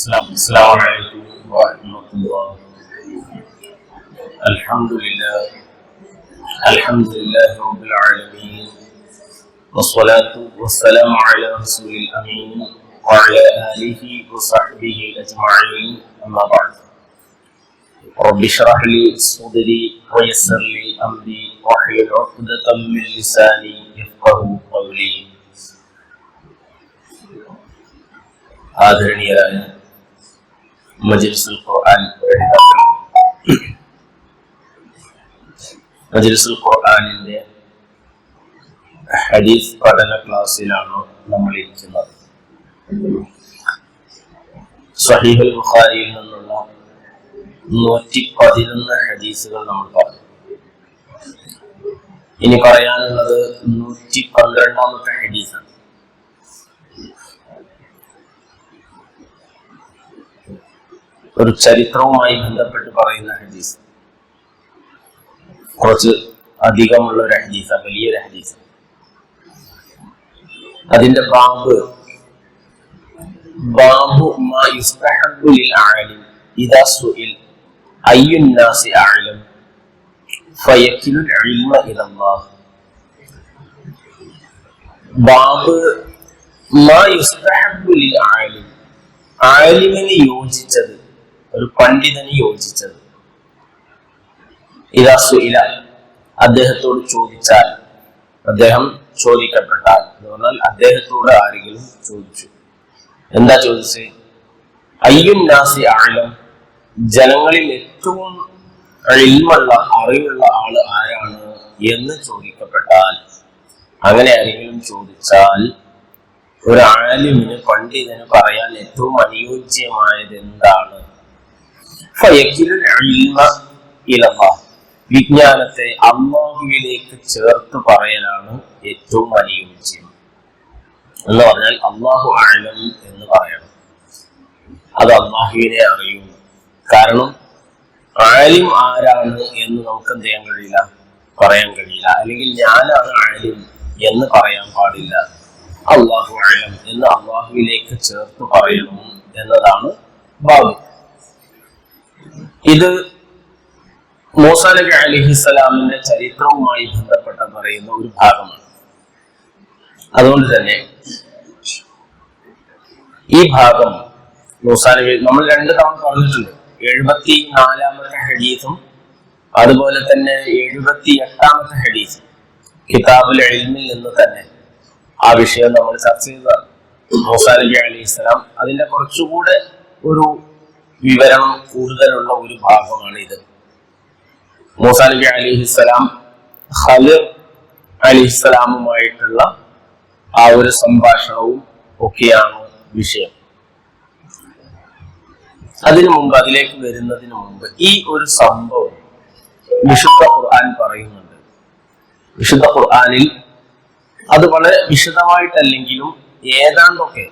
السلام السلام عليكم ورحمة الله الحمد لله الحمد لله رب العالمين والصلاة والسلام على رسول الأمين وعلى آله وصحبه أجمعين أما بعد رب اشرح لي صدري ويسر لي أمري واحلل عقدة من لساني يفقه قولي ആദരണീയരായ മജ്ലിസുൽ ഖുർആൻ രക്ഷിതാക്കൾ ഖുർആനിന്റെ ഹദീസ് പഠന ക്ലാസ്സിലാണ് നമ്മൾ ഇരിക്കുന്നത്. സഹീഹുൽ ബുഖാരിയിൽ നിന്നുള്ള നൂറ്റി പതിനൊന്ന് ഹദീസുകൾ നമ്മൾ പറഞ്ഞു. ഇനി പറയാനുള്ളത് നൂറ്റി പന്ത്രണ്ടാമത്തെ ഹദീസാണ് ഒരു ചരിത്രവുമായി ബന്ധപ്പെട്ട് പറയുന്ന ഹദീസ് കുറച്ച് അധികമുള്ള ഒരു ഹദീസ വലിയൊരു ഹദീസ അതിന്റെ ബാബ് ബാബു മാ യുസ്തഹബ്ബു ലിൽ ആലിം ഇദാ സുഇൽ അയ്യുൻ നാസി അഅലം ഫയക്കിലുൽ ഇൽമ ഇലല്ലാഹ്. ബാബ് മാ യുസ്തഹബ്ബു ലിൽ ആലിം ആലിമിന് യോജിച്ചത് ഒരു പണ്ഡിതന് യോജിച്ചത്. ഇല അദ്ദേഹത്തോട് ചോദിച്ചാൽ അദ്ദേഹം ചോദിക്കപ്പെട്ടാൽ എന്ന് പറഞ്ഞാൽ അദ്ദേഹത്തോട് ആരെങ്കിലും ചോദിച്ചു. എന്താ ചോദിച്ചത്? അയ്യും നാസി ആഴം ജനങ്ങളിൽ ഏറ്റവും ഇൽമുള്ള അറിവുള്ള ആൾ ആരാണ് എന്ന് ചോദിക്കപ്പെട്ടാൽ അങ്ങനെ ആരെങ്കിലും ചോദിച്ചാൽ ഒരു ആലിമിന് പണ്ഡിതന് പറയാൻ ഏറ്റവും അനുയോജ്യമായത് എന്താണ്. വിജ്ഞാനത്തെ അള്ളാഹുവിലേക്ക് ചേർത്ത് പറയലാണ് ഏറ്റവും അനുയോജ്യം എന്ന് പറഞ്ഞാൽ അള്ളാഹു ആഴം എന്ന് പറയണം. അത് അള്ളാഹുവിനെ അറിയുന്നു കാരണം ആലിം ആരാണ് എന്ന് നമുക്ക് എന്ത് ചെയ്യാൻ കഴിയില്ല? പറയാൻ കഴിയില്ല. അല്ലെങ്കിൽ ഞാനാണ് ആലിം എന്ന് പറയാൻ പാടില്ല. അള്ളാഹു ആലം എന്ന് അള്ളാഹുവിലേക്ക് ചേർത്ത് പറയണം എന്നതാണ് ഭാവം. ഇത് മൂസ നബി അലിഹിസ്സലാമിന്റെ ചരിത്രവുമായി ബന്ധപ്പെട്ട പറയുന്ന ഒരു ഭാഗമാണ്. അതുകൊണ്ട് തന്നെ ഈ ഭാഗം മൂസ നമ്മൾ രണ്ട് തവണ പറഞ്ഞിട്ടുണ്ട്. എഴുപത്തി നാലാമത്തെ ഹഡീസും അതുപോലെ തന്നെ എഴുപത്തി എട്ടാമത്തെ ഹഡീസും കിതാബുൽ എൽമിൽ നിന്ന് തന്നെ ആ വിഷയം നമ്മൾ ചർച്ച ചെയ്തതാണ്. മൂസ നബി ഇസ്ലാം അതിന്റെ കുറച്ചുകൂടെ ഒരു വിവരണം കൂടുതലുള്ള ഒരു ഭാഗമാണ് ഇത് മൂസ അലിഹിസ്സലാം ഖലിർ അലിഹിസ്സലാമുമായിട്ടുള്ള ആ ഒരു സംഭാഷണവും ഒക്കെയാണ് വിഷയം. അതിനു മുമ്പ് അതിലേക്ക് വരുന്നതിന് മുമ്പ് ഈ ഒരു സംഭവം വിശുദ്ധ ഖുർആൻ പറയുന്നുണ്ട്. വിശുദ്ധ ഖുർആനിൽ അത് വളരെ വിശദമായിട്ടല്ലെങ്കിലും ഏതാണ്ടൊക്കെ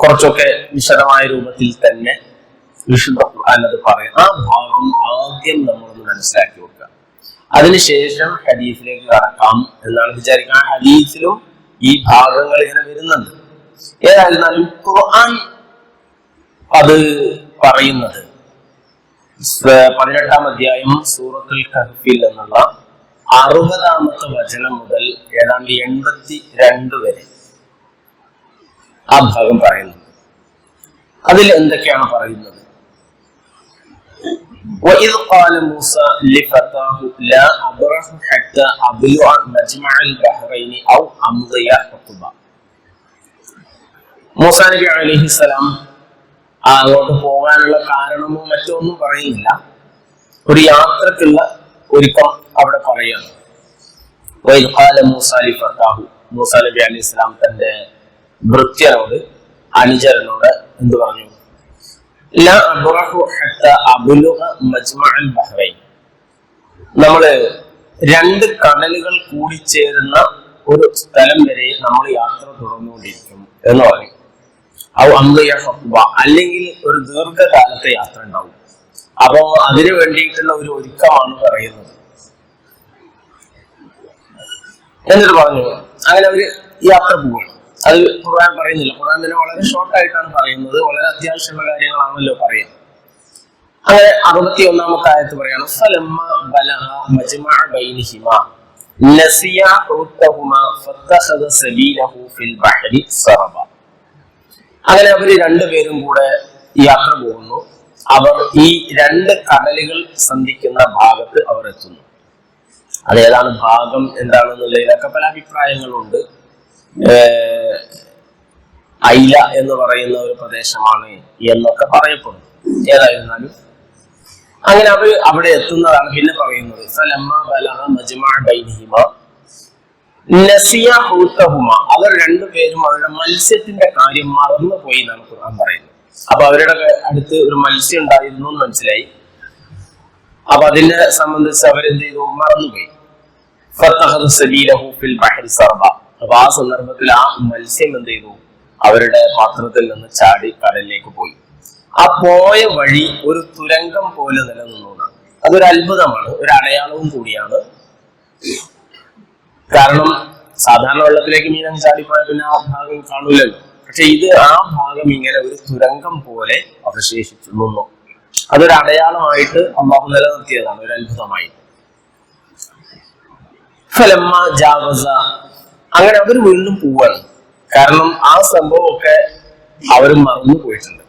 കുറച്ചൊക്കെ വിശദമായ രൂപത്തിൽ തന്നെ വിശുദ്ധ ഖുർആൻ അത് പറയും ആ ഭാഗം ആദ്യം നമ്മളൊന്ന് മനസ്സിലാക്കി വെക്കുക. അതിനുശേഷം ഹദീസിലേക്ക് കടക്കാം എന്നാണ് വിചാരിക്കുക ആ ഹദീസിലും ഈ ഭാഗങ്ങൾ ഇങ്ങനെ വരുന്നുണ്ട്. ഏതായിരുന്നാലും ഖുർആൻ അത് പറയുന്നത്. പതിനെട്ടാം അധ്യായം സൂറത്തുൽ കഹഫിൽ എന്നുള്ള അറുപതാമത്തെ വചനം മുതൽ ഏതാണ്ട് എൺപത്തി രണ്ട് വരെ. ആ ഭാഗം പറയുന്നു അതിൽ എന്തൊക്കെയാണ് പറയുന്നത് وإذ قال موسى لفتاه لا أبرح حتى أبلغ مجمع البحرين أو أمضي حقبا മൂസ നബി അലൈഹിസ്സലാം ആ അങ്ങോട്ട് പോകാനുള്ള കാരണമോ മറ്റോ ഒന്നും പറയുന്നില്ല ഒരു യാത്രക്കുള്ള ഒരുക്കം അവിടെ പറയുകയാണ് وإذ قال موسى لفتاه മൂസ നബി അലൈഹി സ്വലാം തന്റെ ഭൃത്യനോട് അനുചരനോട് എന്ത് പറഞ്ഞു? നമ്മൾ രണ്ട് കടലുകൾ കൂടിച്ചേരുന്ന ഒരു സ്ഥലം വരെ നമ്മൾ യാത്ര തുടർന്നുകൊണ്ടിരിക്കും എന്ന് പറയും ഔ ഹഖ്ബ അല്ലെങ്കിൽ ഒരു ദീർഘകാലത്തെ യാത്ര ഉണ്ടാവും. അപ്പോ അതിനു വേണ്ടിയിട്ടുള്ള ഒരു ഒരുക്കമാണ് പറയുന്നത്. എന്നിട്ട് പറഞ്ഞു അങ്ങനെ അവർ യാത്ര പോവുകയാണ്. അത് ഖുർആൻ പറയുന്നില്ല. ഖുർആൻ തന്നെ വളരെ ഷോർട്ട് ആയിട്ടാണ് പറയുന്നത്. വളരെ അത്യാവശ്യമുള്ള കാര്യങ്ങളാണല്ലോ പറയുന്നത്. അങ്ങനെ അറുപത്തി ഒന്നാമത്തെ ആയത്ത് പറയാണ് മജ്മഅ നസിയ സബീലഹു ഫിൽ സറബ. അങ്ങനെ അവർ രണ്ടുപേരും കൂടെ യാത്ര പോകുന്നു. അവർ ഈ രണ്ട് കടലുകൾ സന്ധിക്കുന്ന ഭാഗത്ത് അവർ എത്തുന്നു. അതേതാണ് ഭാഗം എന്താണെന്നുള്ളതിലൊക്കെ പല അഭിപ്രായങ്ങളുണ്ട്. ഐല എന്ന് പറയുന്ന ഒരു പ്രദേശമാണ് എന്നൊക്കെ പറയപ്പെടുന്നു. ഏതായിരുന്നാലും അങ്ങനെ അവർ അവിടെ എത്തുന്നതാണ് പിന്നെ പറയുന്നത്. അവർ രണ്ടുപേരും അവരുടെ മത്സ്യത്തിന്റെ കാര്യം മറന്നുപോയി എന്നാണ് ഖുർആൻ പറയുന്നത്. അപ്പൊ അവരുടെ അടുത്ത് ഒരു മത്സ്യം ഉണ്ടായിരുന്നു എന്ന് മനസ്സിലായി. അപ്പൊ അതിനെ സംബന്ധിച്ച് അവരെന്ത് ചെയ്തു? മറന്നുപോയി. ഫത്തഖദ സബീലഹു ഫിൽ ബഹരി സർബ അപ്പൊ ആ സന്ദർഭത്തിൽ ആ മത്സ്യം എന്ത് ചെയ്തു? അവരുടെ പാത്രത്തിൽ നിന്ന് ചാടി കടലിലേക്ക് പോയി. ആ പോയ വഴി ഒരു തുരങ്കം പോലെ നിലനിന്നതാണ്. അതൊരു അത്ഭുതമാണ് ഒരു അടയാളവും കൂടിയാണ്. കാരണം സാധാരണ വെള്ളത്തിലേക്ക് മീൻ മീനങ്ങ് പോയാൽ പിന്നെ ആ ഭാഗം കാണൂലല്ലോ. പക്ഷെ ഇത് ആ ഭാഗം ഇങ്ങനെ ഒരു തുരങ്കം പോലെ അവശേഷിച്ചു നിന്നു അതൊരു അടയാളമായിട്ട് അള്ളാഹു നിലനിർത്തിയതാണ് ഒരു അത്ഭുതമായി. ഫലമ്മ ജാവസ അങ്ങനെ അവർ വീണ്ടും പോവാണ്. കാരണം ആ സംഭവമൊക്കെ അവർ മറന്നു പോയിട്ടുണ്ട്.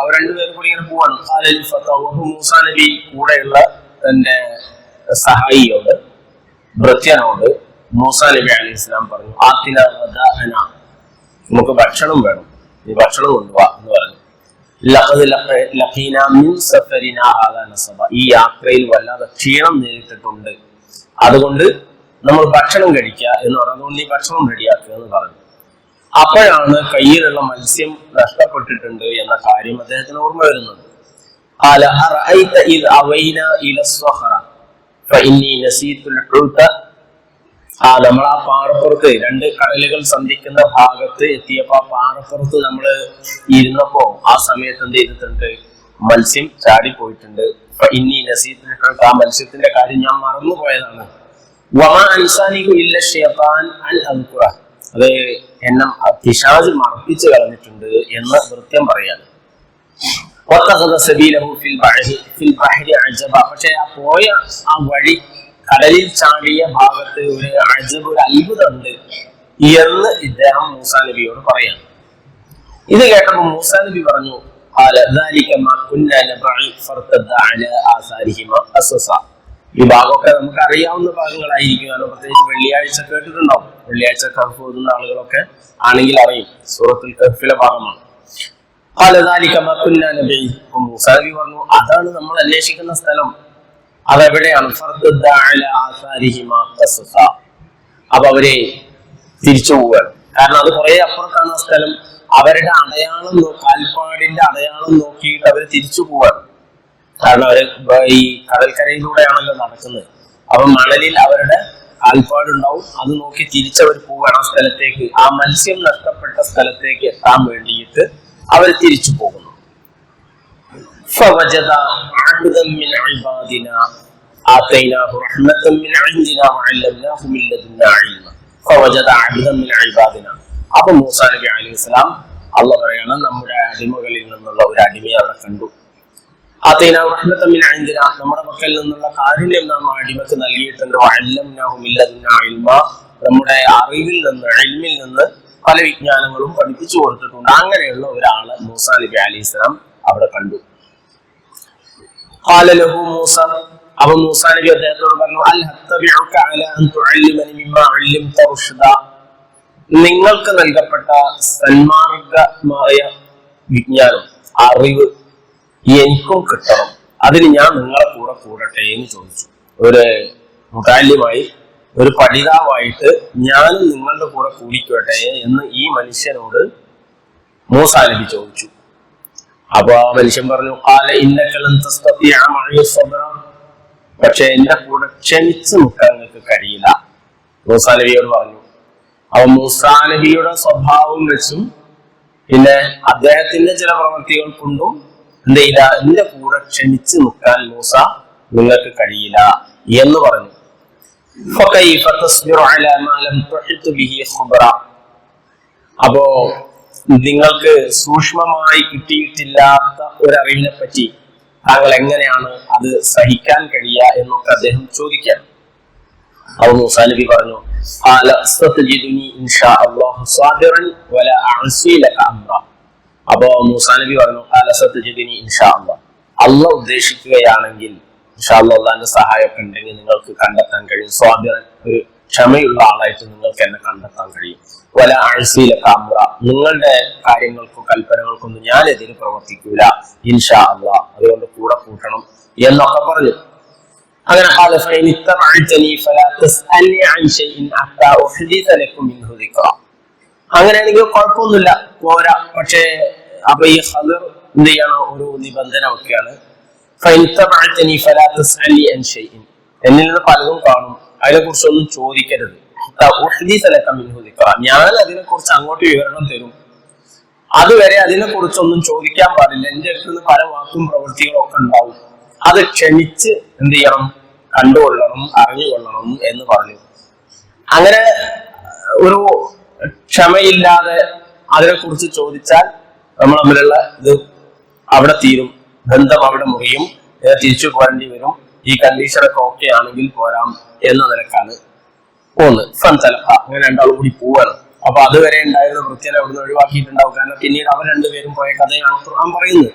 അവർ രണ്ടുപേരും കൂടി ഇങ്ങനെ പോവാണ്. ഹാലലി ഫത്താഹു അപ്പൊ മൂസാ നബി കൂടെയുള്ള തന്റെ സഹായിയോട് ഭൃത്യനോട് മൂസാ നബി അലി ഇസ്ലാം പറഞ്ഞു ആത്തിന നമുക്ക് ഭക്ഷണം വേണം. നീ ഭക്ഷണം കൊണ്ടുവാ എന്ന് പറഞ്ഞു. ഈ യാത്രയിൽ വല്ലാതെ ക്ഷീണം നേരിട്ടിട്ടുണ്ട്. അതുകൊണ്ട് നമ്മൾ ഭക്ഷണം കഴിക്കുക എന്ന് പറഞ്ഞു അതുകൊണ്ട് നീ ഭക്ഷണം റെഡിയാക്കുക എന്ന് പറഞ്ഞു. അപ്പോഴാണ് കയ്യിലുള്ള മത്സ്യം നഷ്ടപ്പെട്ടിട്ടുണ്ട് എന്ന കാര്യം അദ്ദേഹത്തിന് ഓർമ്മ വരുന്നത്. ആ നമ്മൾ ആ പാറപ്പുറത്ത് രണ്ട് കടലുകൾ സന്ധിക്കുന്ന ഭാഗത്ത് എത്തിയപ്പോ ആ പാറപ്പുറത്ത് നമ്മൾ ഇരുന്നപ്പോ ആ സമയത്ത് എന്ത് ചെയ്തിട്ടുണ്ട്? മത്സ്യം ചാടി പോയിട്ടുണ്ട്. ഇനി നസീത്തിനൊക്കെ ആ മത്സ്യത്തിന്റെ കാര്യം ഞാൻ മറന്നുപോയതാണ് അത് എന്നെ പിശാജ് മറപ്പിച്ചു കളഞ്ഞിട്ടുണ്ട് എന്ന് കൃത്യം പറയാണ്. പക്ഷേ ആ പോയ ആ വഴി കടലിൽ ചാടിയ ഭാഗത്ത് ഒരു അജബ് ഒരു അത്ഭുതമുണ്ട് എന്ന് ഇദ്ദേഹം മൂസാ നബിയോട് പറയാണ്. ഇത് കേട്ടപ്പോൾ മൂസാ നബി പറഞ്ഞു ഈ ഭാഗമൊക്കെ നമുക്ക് അറിയാവുന്ന ഭാഗങ്ങളായിരിക്കും പ്രത്യേകിച്ച് വെള്ളിയാഴ്ച കേട്ടിട്ടുണ്ടാവും. വെള്ളിയാഴ്ച കഫ് ഓതുന്ന ആളുകളൊക്കെ ആണെങ്കിൽ അറിയും. സൂറത്തിൽ കഫിലെ ഭാഗമാണ്. പറഞ്ഞു അതാണ് നമ്മൾ അന്വേഷിക്കുന്ന സ്ഥലം. അതെവിടെയാണ്? അപ്പൊ അവരെ തിരിച്ചു പോവുകയാണ്. കാരണം അത് കുറെ അപ്പുറത്താണ് ആ സ്ഥലം. അവരുടെ അടയാളം കാൽപ്പാടിന്റെ അടയാളം നോക്കിയിട്ട് അവർ തിരിച്ചു പോവാണ്. കാരണം അവർ ഈ കടൽക്കരയിലൂടെയാണല്ലോ നടക്കുന്നത്. അപ്പൊ മണലിൽ അവരുടെ കാൽപ്പാടുണ്ടാവും. അത് നോക്കി തിരിച്ചവർ പോവുകയാണ് ആ സ്ഥലത്തേക്ക്. ആ മത്സ്യം നഷ്ടപ്പെട്ട സ്ഥലത്തേക്ക് എത്താൻ വേണ്ടിയിട്ട് അവർ തിരിച്ചു പോകുന്നു. ആത്തൈനാഹു റഹ്മത്തം മിൻ അൻദിന വഅല്ലംനാഹു മിൻ ലദുന്നാ ഇൽമ وعلمناه من لدنا علما فوجد عبدا من عبادنا അപ്പൊ മൂസാ നബി അലൈഹി സ്വലാം അള്ള പറയാണ് നമ്മുടെ അടിമകളിൽ നിന്നുള്ള ഒരു അടിമയെ അവിടെ കണ്ടു ആതൈന റഹ്മത്തൻ മിൻ ഇൻദിന നമ്മുടെ മക്കളിൽ നിന്നുള്ള കാരുണ്യം നാം ആ അടിമക്ക് നൽകിയിട്ടുണ്ട് വഅല്ലംനാഹു മിൻ ലദുന്നാ ഇൽമ നമ്മുടെ അറിവിൽ നിന്ന് ഇൽമിൽ നിന്ന് പല വിജ്ഞാനങ്ങളും പഠിപ്പിച്ചു കൊടുത്തിട്ടുണ്ട് അങ്ങനെയുള്ള ഒരാള് മൂസാ നബി അലൈഹി സ്വലാം അവിടെ കണ്ടു قال له موسى അപ്പൊ മൂസാ നബി അദ്ദേഹത്തോട് പറഞ്ഞു നിങ്ങൾക്ക് നൽകപ്പെട്ട സന്മാർഗമായ വിജ്ഞാനം അറിവ് എനിക്കും കിട്ടണം. അതിന് ഞാൻ നിങ്ങളെ കൂടെ കൂടട്ടെ എന്ന് ചോദിച്ചു. ഒരു മുതാല്യമായി ഒരു പഠിതാവായിട്ട് ഞാനും നിങ്ങളുടെ കൂടെ കൂടിക്കോട്ടെ എന്ന് ഈ മനുഷ്യനോട് മൂസാ നബി ചോദിച്ചു. അപ്പൊ ആ മനുഷ്യൻ പറഞ്ഞു കാല ഇന്നക്കലം പക്ഷെ എന്റെ കൂടെ ക്ഷണിച്ചു നിൽക്കാൻ നിങ്ങൾക്ക് കഴിയില്ല. മൂസാ നബിയോട് പറഞ്ഞു. അവ മൂസാ നബിയുടെ സ്വഭാവം വെച്ചും പിന്നെ അദ്ദേഹത്തിന്റെ ചില പ്രവൃത്തികൾ കൊണ്ടും എന്ത് ചെയ്യില്ല എന്റെ കൂടെ ക്ഷണിച്ചു നിൽക്കാൻ മൂസ നിങ്ങൾക്ക് കഴിയില്ല എന്ന് പറഞ്ഞു. അപ്പോ നിങ്ങൾക്ക് സൂക്ഷ്മമായി കിട്ടിയിട്ടില്ലാത്ത ഒരറിവിനെ പറ്റി താങ്കൾ എങ്ങനെയാണ് അത് സഹിക്കാൻ കഴിയുക എന്നൊക്കെ അദ്ദേഹം ചോദിക്കാം അപ്പൊ മൂസാ നബി പറഞ്ഞു. അപ്പോ മൂസാ നബി പറഞ്ഞു അല്ല സതജിദുനി ഇൻഷാ അല്ലാഹ്." അള്ളാഹ് ഉദ്ദേശിക്കുകയാണെങ്കിൽ ഇൻഷാ അള്ളാഹിന്റെ സഹായമൊക്കെ ഉണ്ടെങ്കിൽ നിങ്ങൾക്ക് കണ്ടെത്താൻ കഴിയും സ്വാതിറൻ ഒരു ക്ഷമയുള്ള ആളായിട്ട് നിങ്ങൾക്ക് എന്നെ കണ്ടെത്താൻ കഴിയും. വല ആഴ്സയിലെ കാമ്ര നിങ്ങളുടെ കാര്യങ്ങൾക്കോ കൽപ്പനകൾക്കൊന്നും ഞാൻ എതിരെ പ്രവർത്തിക്കൂല. ഇൻഷാ അല്ല അതുകൊണ്ട് കൂടെ കൂട്ടണം എന്നൊക്കെ പറഞ്ഞു. അങ്ങനെ അങ്ങനെയാണെങ്കിൽ കുഴപ്പമൊന്നുമില്ല. പോരാ. പക്ഷേ അപ്പൊ ഈ ഹദർ എന്ത് ചെയ്യണം? ഒരു നിബന്ധന ഒക്കെയാണ് എന്നിൽ നിന്ന് പലതും കാണും. അതിനെക്കുറിച്ചൊന്നും ചോദിക്കരുത്. ഞാൻ അതിനെ കുറിച്ച് അങ്ങോട്ട് വിവരണം തരും. അതുവരെ അതിനെക്കുറിച്ചൊന്നും ചോദിക്കാൻ പാടില്ല. എന്റെ അടുത്ത് നിന്ന് പല വാക്കും പ്രവൃത്തികളും ഒക്കെ ഉണ്ടാവും. അത് ക്ഷണിച്ച് എന്ത് ചെയ്യണം? കണ്ടുകൊള്ളണം അറിഞ്ഞുകൊള്ളണം എന്ന് പറഞ്ഞു. അങ്ങനെ ഒരു ക്ഷമയില്ലാതെ അതിനെക്കുറിച്ച് ചോദിച്ചാൽ നമ്മൾ തമ്മിലുള്ള ഇത് അവിടെ തീരും. ബന്ധം അവിടെ മുറിയും. തിരിച്ചു പോരേണ്ടി വരും. ഈ കണ്ടീഷൻ ഒക്കെ ഓക്കെ ആണെങ്കിൽ പോരാം എന്ന നിലക്കാണ് പോകുന്നത് ഫൻസലഹ അങ്ങനെ രണ്ടാളും കൂടി പോവാണ്. അപ്പൊ അതുവരെ ഉണ്ടായിരുന്ന വൃത്തിയെ അവിടുന്ന് ഒഴിവാക്കിയിട്ടുണ്ടാവും. കാരണം പിന്നീട് അവർ രണ്ടുപേരും പോയ കഥയാണ് ഖുർആൻ പറയുന്നത്.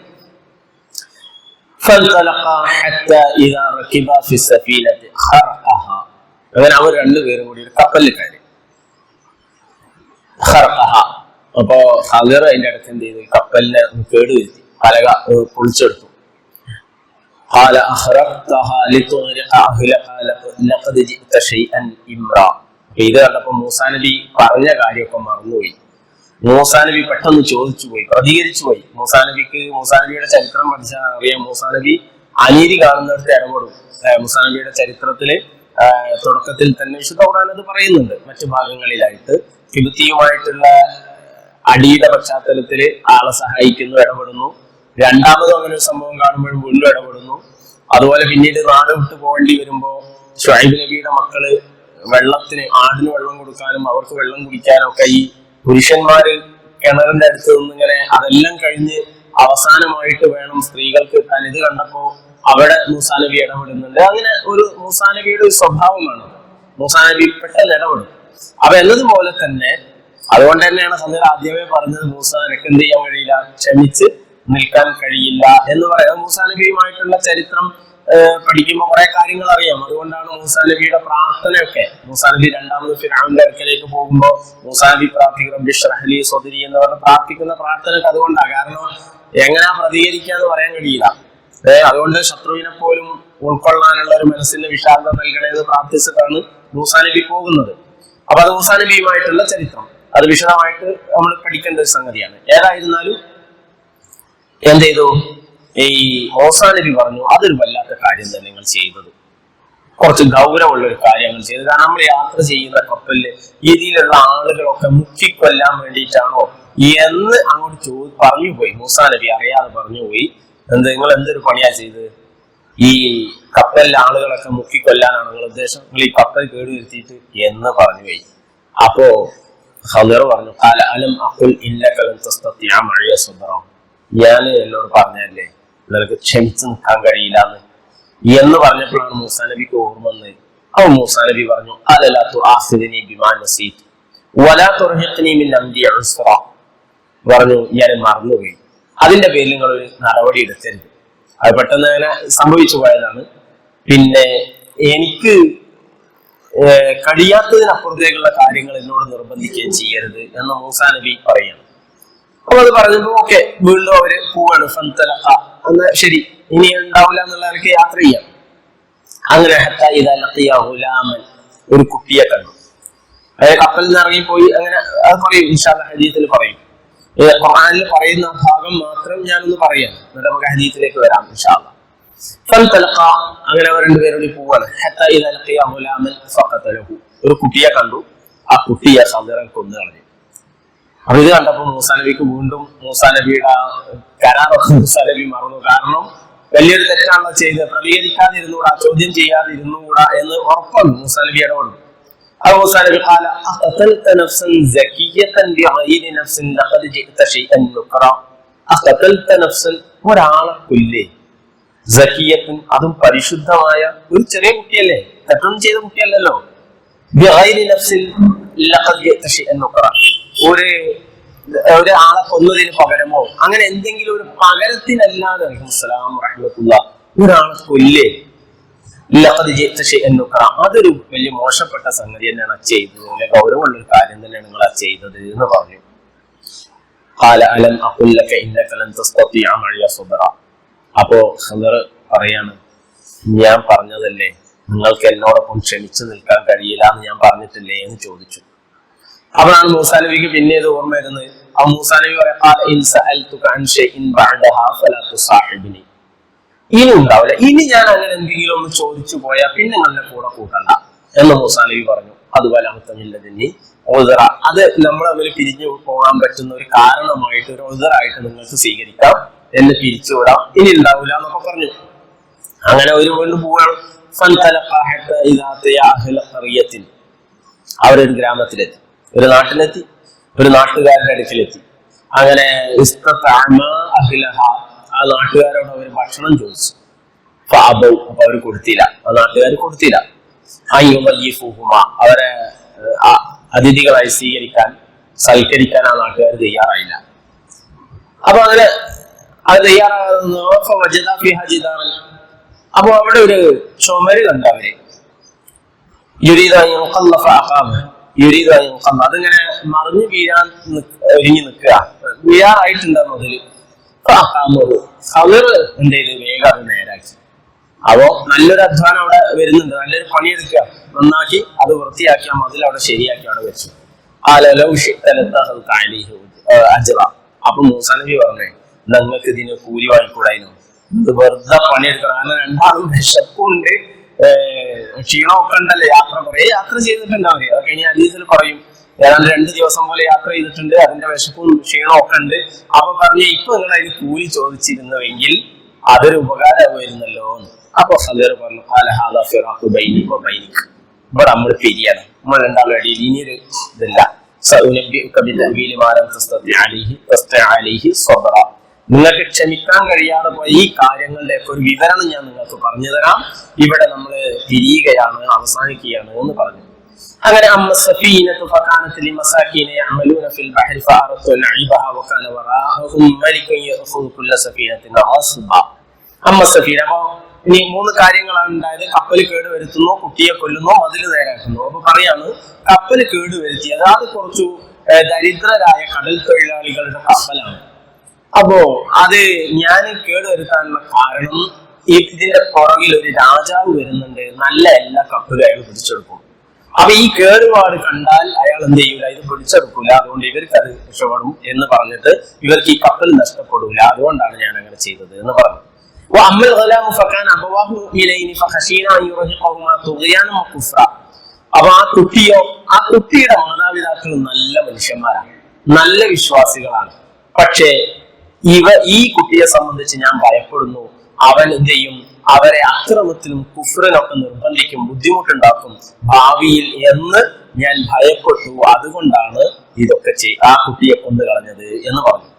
അങ്ങനെ അവർ രണ്ടുപേരും കൂടി ഒരു കപ്പലിൽ അപ്പോ ഹദർ അതിന്റെ അടുത്ത് എന്ത് ചെയ്തു? കപ്പലിനെ കേടുവരുത്തി. പലക പൊളിച്ചെടുത്തു. قال أخرقتها لتغرق أهلها لقد جئت شيئا إمرا അപ്പൊ ഇത് കണ്ടപ്പോ മൂസാ നബി പറഞ്ഞ കാര്യമൊക്കെ മറന്നുപോയി മൂസാ നബി പെട്ടെന്ന് ചോദിച്ചു പോയി പ്രതികരിച്ചു പോയി മൂസാ നബിക്ക് മൂസാ നബിയുടെ ചരിത്രം പഠിച്ചാൽ അറിയാം മൂസാ നബി അനീതി കാണുന്നിടത്ത് ഇടപെടും ഏഹ് മൂസാ നബിയുടെ ചരിത്രത്തില് ആഹ് തുടക്കത്തിൽ തന്നെ വിശുദ്ധ ഖുർആൻ അത് പറയുന്നുണ്ട് മറ്റു ഭാഗങ്ങളിലായിട്ട് കിബത്തിയുമായിട്ടുള്ള അടിയുടെ പശ്ചാത്തലത്തില് ആളെ സഹായിക്കുന്നു ഇടപെടുന്നു രണ്ടാമതും അങ്ങനെ ഒരു സംഭവം കാണുമ്പോൾ വീണ്ടും ഇടപെടുന്നു. അതുപോലെ പിന്നീട് നാട് വിട്ടു പോകേണ്ടി വരുമ്പോ ഷുഹൈബ് നബിയുടെ മക്കൾ വെള്ളത്തിന് ആടിന് വെള്ളം കൊടുക്കാനും അവർക്ക് വെള്ളം കുടിക്കാനും ഒക്കെ ഈ പുരുഷന്മാര് കിണറിന്റെ അടുത്ത് നിന്ന് ഇങ്ങനെ അതെല്ലാം കഴിഞ്ഞ് അവസാനമായിട്ട് വേണം സ്ത്രീകൾക്ക് കിട്ടാൻ. ഇത് കണ്ടപ്പോ അവിടെ മൂസാ നബി ഇടപെടുന്നുണ്ട്. അങ്ങനെ ഒരു മൂസാ നബിയുടെ ഒരു സ്വഭാവമാണ്. മൂസാ നബി പെട്ടെന്ന് ഇടപെടും. അപ്പൊ എന്നതുപോലെ തന്നെ അതുകൊണ്ട് തന്നെയാണ് സന്ധ്യ ആദ്യമേ പറഞ്ഞത് മൂസ നിനക്ക് എന്ത് ചെയ്യാൻ കഴിയില്ല? ക്ഷമിച്ച്. നിൽക്കാൻ കഴിയില്ല എന്ന് പറയാം. മൂസാനബിയുമായിട്ടുള്ള ചരിത്രം പഠിക്കുമ്പോൾ കുറെ കാര്യങ്ങൾ അറിയാം. അതുകൊണ്ടാണ് മൂസാ നബിയുടെ പ്രാർത്ഥനയൊക്കെ. മൂസാ നബി രണ്ടാമത് ഫിറാമിന്റെ അടുക്കലേക്ക് പോകുമ്പോൾ മൂസാ നബി പ്രാർത്ഥിക്കും റബ്ബി സ്വദരി എന്ന് പറഞ്ഞ് പ്രാർത്ഥിക്കുന്ന പ്രാർത്ഥനയൊക്കെ അതുകൊണ്ടാണ് കാരണം എങ്ങനെ പ്രതികരിക്കാന്ന് പറയാൻ കഴിയില്ല. അതുകൊണ്ട് ശത്രുവിനെ പോലും ഉൾക്കൊള്ളാനുള്ള ഒരു മനസ്സിന്റെ വിശാലത നൽകണേ എന്ന് പ്രാർത്ഥിച്ചിട്ടാണ് മൂസാ നബി പോകുന്നത്. അപ്പൊ അത് മൂസാ നബിയുമായിട്ടുള്ള ചരിത്രം. അത് വിശദമായിട്ട് നമ്മൾ പഠിക്കേണ്ട ഒരു സംഗതിയാണ്. ഏതായിരുന്നാലും എന്ത് ചെയ്തു ഈ മൂസാ നബി പറഞ്ഞു അതൊരു വല്ലാത്ത കാര്യം തന്നെ നിങ്ങൾ ചെയ്തത്. കുറച്ച് ഗൗരവമുള്ള ഒരു കാര്യം നിങ്ങൾ ചെയ്തത് കാരണം നമ്മൾ യാത്ര ചെയ്യുന്ന കപ്പലിൽ ഇതിലുള്ള ആളുകളൊക്കെ മുക്കിക്കൊല്ലാൻ വേണ്ടിയിട്ടാണോ എന്ന് അങ്ങോട്ട് ചോ പറഞ്ഞു പോയി. മൂസാ നബി അറിയാതെ പറഞ്ഞു പോയി. എന്ത് നിങ്ങൾ എന്തൊരു പണിയാ ചെയ്ത്? ഈ കപ്പലിലെ ആളുകളൊക്കെ മുക്കിക്കൊല്ലാനാണ് നിങ്ങൾ ഉദ്ദേശം. നിങ്ങൾ ഈ കപ്പൽ കേടുവരുത്തിയിട്ട് എന്ന് പറഞ്ഞു പോയി. അപ്പോ ഹദർ പറഞ്ഞു "ഖാല അലം അഖുൽ ഇന്നക ലൻ തസ്തതിഅ മഅയ സബ്റ. ഞാൻ എന്നോട് പറഞ്ഞല്ലേ നിനക്ക് ക്ഷമിച്ചു നിൽക്കാൻ കഴിയില്ല എന്ന് എന്ന് പറഞ്ഞപ്പോഴാണ് മൂസാ നബിക്ക് ഓർമ്മ വന്നത്. അപ്പൊ മൂസാ നബി പറഞ്ഞു വലാ പറഞ്ഞു ഞാൻ മറന്നുപോയി. അതിന്റെ പേരിൽ നിങ്ങൾ ഒരു നടപടി എടുത്തരുത് അത് പെട്ടെന്ന് അങ്ങനെ സംഭവിച്ചു പോയതാണ്. പിന്നെ എനിക്ക് കഴിയാത്തതിനപ്പുറത്തേക്കുള്ള കാര്യങ്ങൾ എന്നോട് നിർബന്ധിക്കുകയും ചെയ്യരുത് എന്ന് മൂസാ നബി പറയാണ് അപ്പൊ അത് പറഞ്ഞപ്പോ ഓക്കെ വീണ്ടും അവർ പോവാണ്. ഫന്തലഖ ഒന്ന് ശരി ഇനി ഉണ്ടാവില്ല എന്നുള്ള യാത്ര ചെയ്യാം. അങ്ങനെ ഹത്താ ഇദാ ലഖിയ ഗുലാമൻ ഒരു കുട്ടിയെ കണ്ടു. അതായത് കപ്പലിൽ നിന്ന് ഇറങ്ങിപ്പോയി അങ്ങനെ അത് പറയും ഇൻഷാല്ല ഹരീത്തിൽ പറയും. ഖുറാനിൽ പറയുന്ന ഭാഗം മാത്രം ഞാനൊന്ന് പറയാം എന്നിട്ട് നമുക്ക് ഹരീത്തിലേക്ക് വരാം ഇൻഷാല്ല ഫന്തലഖ അങ്ങനെ അവർ രണ്ടുപേരോട് പോവാണ്. ഹത്താ ഇദാ ലഖിയ ഗുലാമൻ ഫഖതലഹു. ഒരു കുട്ടിയെ കണ്ടു. ആ കുട്ടിയെ സദറൻ കൊന്നു കളഞ്ഞു. അപ്പൊ ഇത് കണ്ടപ്പോ മൂസാ നബിക്ക് വീണ്ടും മൂസാ നബിയുടെ ആ കരാറൊക്കെ മൂസാ നബി മറന്നു കാരണം വലിയൊരു തെറ്റാണല്ലോ ചെയ്ത് പ്രതികരിക്കാതിരുന്നുകൂടാ ചോദ്യം ചെയ്യാതിരുന്നുകൂടാ എന്ന് ഉറപ്പാണ് മൂസ നബി ഇടപെടും അപ്പൊ മൂസ നബി قال أقتلت نفسا زكية بغير نفس لقد جئت شيئا نكرا أقتلت نفسا ഒരാളെ കൊല്ലേ സക്കിയത്തും അതും പരിശുദ്ധമായ ഒരു ചെറിയ കുട്ടിയല്ലേ തെറ്റൊന്നും ചെയ്ത കുട്ടിയല്ലല്ലോ ബിഗൈരി നഫ്സിൻ ലഖദ് ജിഅത ശൈഅൻ നുക്റ. ഒരു ഒരാളെ കൊന്നതിന് പകരമോ? അങ്ങനെ എന്തെങ്കിലും ഒരു പകരത്തിനല്ലാതെ അസ്സലാം റഹ്മത്തുള്ള ഒരാളെ കൊല്ലേ. അതൊരു വലിയ മോശപ്പെട്ട സംഗതി തന്നെയാണ് ചെയ്തത്. ഗൗരവമുള്ള ഒരു കാര്യം തന്നെയാണ് നിങ്ങൾ ആ ചെയ്തത് എന്ന് പറഞ്ഞു. അപ്പോ പറയാണ് ഞാൻ പറഞ്ഞതല്ലേ നിങ്ങൾക്ക് എന്നോടൊപ്പം ക്ഷണിച്ചു നിൽക്കാൻ കഴിയില്ല എന്ന് ഞാൻ പറഞ്ഞിട്ടില്ലേ എന്ന് ചോദിച്ചു. അപ്പോഴാണ് മൂസാനബിക്ക് പിന്നെ ഇത് ഓർമ്മ വരുന്നത്. ആ മൂസാനബി പറയാം ഇനി ഉണ്ടാവില്ല. ഇനി ഞാൻ അങ്ങനെ എന്തെങ്കിലും ഒന്ന് ചോദിച്ചു പോയാൽ പിന്നെ നിങ്ങളുടെ കൂടെ കൂട്ടണ്ട എന്ന് മൂസാനബി പറഞ്ഞു. അതുപോലെ അമിത്തമില്ലതിന് ഉദറ. അത് നമ്മൾ തമ്മിൽ പിരിഞ്ഞു പോകാൻ പറ്റുന്ന ഒരു കാരണമായിട്ട് ഒരു ഉദറായിട്ട് നിങ്ങൾക്ക് സ്വീകരിക്കാം. എന്ന് പിരിച്ചുവിടാം. ഇനി ഉണ്ടാവില്ല എന്നൊക്കെ പറഞ്ഞു. അങ്ങനെ ഒരു വീണ്ടും പോവാണ്. അവരൊരു ഗ്രാമത്തിലെത്തി. ഒരു നാട്ടിലെത്തി ഒരു നാട്ടുകാരുടെ അടുക്കിലെത്തി അങ്ങനെ. ആ നാട്ടുകാരോട് അവർ ഭക്ഷണം ചോദിച്ചു. അപ്പൊ അവർ കൊടുത്തില്ല ആ നാട്ടുകാർ കൊടുത്തില്ല അയ്യുമയ്യിഫുഹുമ. അവരെ അതിഥികളായി സ്വീകരിക്കാൻ സൽക്കരിക്കാൻ ആ നാട്ടുകാർ തയ്യാറായില്ല അപ്പൊ അങ്ങനെ അത് തയ്യാറാകുന്നു. അപ്പൊ അവിടെ ഒരു ചുമര് കണ്ട അവർ യുരീദ അതിങ്ങനെ മറിഞ്ഞു വീഴാൻ ഒരുങ്ങി നിൽക്കുക. വീഴാറായിട്ടുണ്ടാവും അതിൽ. അവർ എന്ത് ചെയ്തു? വേഗം നേരാക്കി അപ്പോ നല്ലൊരു അധ്വാനം അവിടെ വരുന്നുണ്ട്. നല്ലൊരു പണിയെടുക്കുക. നന്നാക്കി അത് വൃത്തിയാക്കി ആ മതിൽ അവിടെ ശരിയാക്കി അവിടെ വെച്ചു. അജറ. അപ്പൊ മൂസാ നബി പറഞ്ഞേ നിങ്ങൾക്ക് ഇതിന് കൂലി വാങ്ങിക്കൂടായിരുന്നു. വെറുതെ പണിയെടുക്കണം. കാരണം രണ്ടാളും വിശപ്പുണ്ട്. ക്ഷീണമൊക്കെ ഉണ്ടല്ലേ? യാത്ര കുറെ യാത്ര ചെയ്തിട്ടുണ്ട് അവർ. അതൊക്കെ ഇനി അലീസിൽ കുറയും ഏതാണ്ട് രണ്ട് ദിവസം പോലെ യാത്ര ചെയ്തിട്ടുണ്ട്. അതിന്റെ വിശപ്പും ക്ഷീണവും ഒക്കെ ഉണ്ട്. അപ്പൊ പറഞ്ഞ ഇപ്പൊ നിങ്ങൾ അതിന് കൂലി ചോദിച്ചിരുന്നുവെങ്കിൽ അതൊരു ഉപകാരമായിരുന്നല്ലോ. അപ്പൊ ഹദർ പറഞ്ഞു "ഖാല ഹാദാ ഫിറാഖു ബൈനി വ ബൈനിക്." ഇവിടെ നമ്മൾ പിരിയാണ്. നമ്മൾ രണ്ടാളും ഇടയിൽ ഇനിയൊരു ഇതില്ല. സഉനബ്ബിഉക ബിതഅ്വീലി വീലിമാരം ക്രിസ്തീ ക്രിസ്തീ അലൈഹി സ്വബ്റ. നിങ്ങൾക്ക് ക്ഷമിക്കാൻ കഴിയാതെ പോയ ഈ കാര്യങ്ങളുടെ ഒക്കെ ഒരു വിവരണം ഞാൻ നിങ്ങൾക്ക് പറഞ്ഞു തരാം. ഇവിടെ നമ്മൾ തിരിയുകയാണ് അവസാനിക്കുകയാണ് എന്ന് പറഞ്ഞു. അങ്ങനെ അമ്മ സഫീനത്തു ഫകാനത്ത് ലിമസാക്കീന യഅമലൂന ഫിൽ ബഹരി ഫഅറത്തു അൽഇബഹ വകാന വറാഹും മലികുൻ യഅഖുദു കുല്ല സഫീനത്തിൻ ആസ്ബ അമ്മ സഫീന അപ്പോ ഇനി മൂന്ന് കാര്യങ്ങളാണ് ഉണ്ടായത്. കപ്പൽ കേട് വരുത്തുന്നു കുട്ടിയെ കൊല്ലുന്നു മതിൽ നേരാക്കുന്നു അപ്പൊ പറയാണ് കപ്പൽ കേട് വരുത്തിയത് അത് കുറച്ചു ദരിദ്രരായ കടൽ തൊഴിലാളികളുടെ കപ്പലാണ്. അപ്പോ അത് ഞാൻ കേടുവരുത്താനുള്ള കാരണം ഇതിന്റെ പുറകിൽ ഒരു രാജാവ് വരുന്നുണ്ട്. നല്ല എല്ലാ കപ്പുകൾ അയാൾ പിടിച്ചെടുക്കും. അപ്പൊ ഈ കേടുപാട് കണ്ടാൽ അയാൾ എന്ത് ചെയ്യൂല? ഇത് പിടിച്ചെടുക്കൂല. അതുകൊണ്ട് ഇവർക്ക് അത് രക്ഷപ്പെടും എന്ന് പറഞ്ഞിട്ട് ഇവർക്ക് ഈ കപ്പൽ നഷ്ടപ്പെടൂല. അതുകൊണ്ടാണ് ഞാൻ അങ്ങനെ ചെയ്തത് എന്ന് പറഞ്ഞു. ഇലൈനി അപ്പൊ ആ കുട്ടിയോ ആ കുട്ടിയുടെ മാതാപിതാക്കൾ നല്ല മനുഷ്യന്മാരാണ്. നല്ല വിശ്വാസികളാണ്. പക്ഷേ ഇവ ഈ കുട്ടിയെ സംബന്ധിച്ച് ഞാൻ ഭയപ്പെടുന്നു. അവൻ എന്ത് ചെയ്യും? അവരെ അക്രമത്തിനും കുഫ്രനൊക്കെ നിർബന്ധിക്കും ബുദ്ധിമുട്ടുണ്ടാക്കും ഭാവിയിൽ എന്ന് ഞാൻ ഭയപ്പെട്ടു. അതുകൊണ്ടാണ് ഇതൊക്കെ ചെയ് ആ കുട്ടിയെ കൊണ്ടു കളഞ്ഞത് എന്ന് പറഞ്ഞു.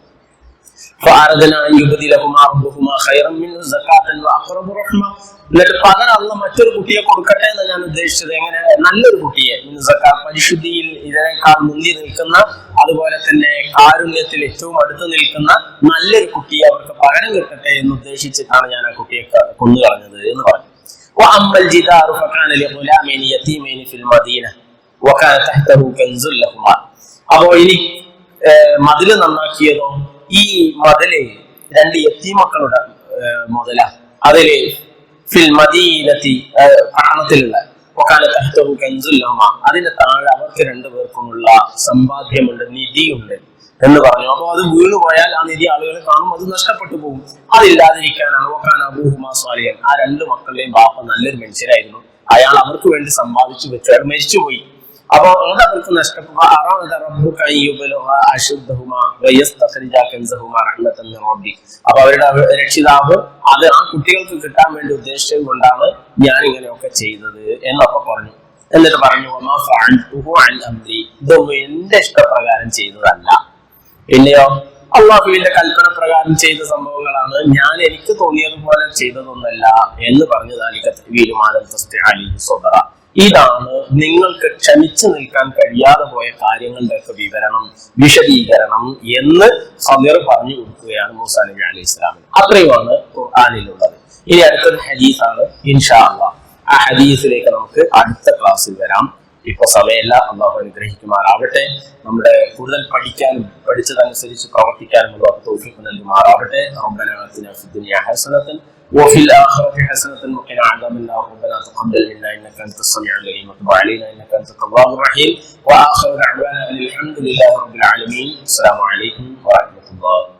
എന്നിട്ട് പകരം അല്ല മറ്റൊരു കുട്ടിയെ കൊടുക്കട്ടെ എന്ന് ഞാൻ ഉദ്ദേശിച്ചത് എങ്ങനെ? നല്ലൊരു കുട്ടിയെ. പരിശുദ്ധിയിൽ ഇതിനേക്കാൾ മുന്തി നിൽക്കുന്ന അതുപോലെ തന്നെ കാരുണ്യത്തിൽ ഏറ്റവും അടുത്ത് നിൽക്കുന്ന നല്ലൊരു കുട്ടിയെ അവർക്ക് പകരം കിട്ടട്ടെ എന്ന് ഉദ്ദേശിച്ചിട്ടാണ് ഞാൻ ആ കുട്ടിയെ ക- കൊന്നു കളഞ്ഞത് എന്ന് പറഞ്ഞു وأما الجدار فكان لغلامين يتيمين في المدينة وكان تحته كنز لهما അപ്പോ ഇനി ഏഹ്, മതില് നന്നാക്കിയതോ ഈ മതില് രണ്ട് എത്തിമക്കളുടെ മുതല അതില് ഫിൽ മദീനത്തി ഏഹ്, പട്ടണത്തിലുള്ള കൻസുല്ലഹുമ അതിന്റെ താഴെ അവർക്ക് രണ്ടുപേർക്കുമുള്ള സമ്പാദ്യമുണ്ട് നിധിയുണ്ട് എന്ന് പറഞ്ഞു. അപ്പൊ അത് വീണു പോയാൽ ആ നിധി ആളുകൾ കാണും അത് നഷ്ടപ്പെട്ടു പോകും. അതില്ലാതിരിക്കാനാണ് ഒക്കാൻ അബൂഹുമാ സ്വാലിയൻ ആ രണ്ട് മക്കളുടെയും ബാപ്പ നല്ലൊരു മനുഷ്യരായിരുന്നു. അയാൾ അവർക്ക് വേണ്ടി സമ്പാദിച്ചു വെച്ചു അയാൾ മരിച്ചുപോയി. അപ്പൊ അത് അവർക്ക് നഷ്ടപ്പെടുക അപ്പൊ അവരുടെ രക്ഷിതാവ് അത് ആ കുട്ടികൾക്ക് കിട്ടാൻ വേണ്ടി ഉദ്ദേശിച്ചത് കൊണ്ടാണ് ഞാൻ ഇങ്ങനെയൊക്കെ ചെയ്തത് എന്നൊക്കെ പറഞ്ഞു. എന്നിട്ട് പറഞ്ഞു "വമാ ഫഅൽതുഹു അംരി. ഇതൊന്നും എന്റെ ഇഷ്ടപ്രകാരം ചെയ്തതല്ല. പിന്നെയോ അള്ളാഹുവിന്റെ കൽപ്പന പ്രകാരം ചെയ്ത സംഭവങ്ങളാണ് ഞാൻ എനിക്ക് തോന്നിയതുപോലെ ചെയ്തതൊന്നല്ല എന്ന് പറഞ്ഞു ഇതാണ് നിങ്ങൾക്ക് ക്ഷമിച്ചു നിൽക്കാൻ കഴിയാതെ പോയ കാര്യങ്ങളുടെ ഒക്കെ വിവരണം വിശദീകരണം എന്ന് സമീർ പറഞ്ഞു കൊടുക്കുകയാണ് മൂസാ നബി അലൈഹി ഇസ്ലാമിൽ അത്രയുമാണ് ഖുർആാനിലുള്ളത്. ഇനി അടുത്തത് ഹദീസാണ് ഇൻഷാ അള്ളാ ആ ഹദീസിലേക്ക് നമുക്ക് അടുത്ത ക്ലാസ്സിൽ വരാം. ഇപ്പൊ സമയമല്ല അള്ളാഹു അനുഗ്രഹിക്കുമാറാവട്ടെ. നമ്മുടെ കൂടുതൽ പഠിക്കാനും പഠിച്ചതനുസരിച്ച് പ്രവർത്തിക്കാനും ഉള്ള തോഫിക്ക് നൽകുമാറാവട്ടെ. അമ്പലത്തിന് അത്തിന وفي الآخرة حسنة وقنا عذاب النار. ربنا تقبل منا إنك أنت السميع العليم. وتب علينا إنك أنت التواب الرحيم. وآخر دعوانا أن الحمد لله رب العالمين. السلام عليكم ورحمة الله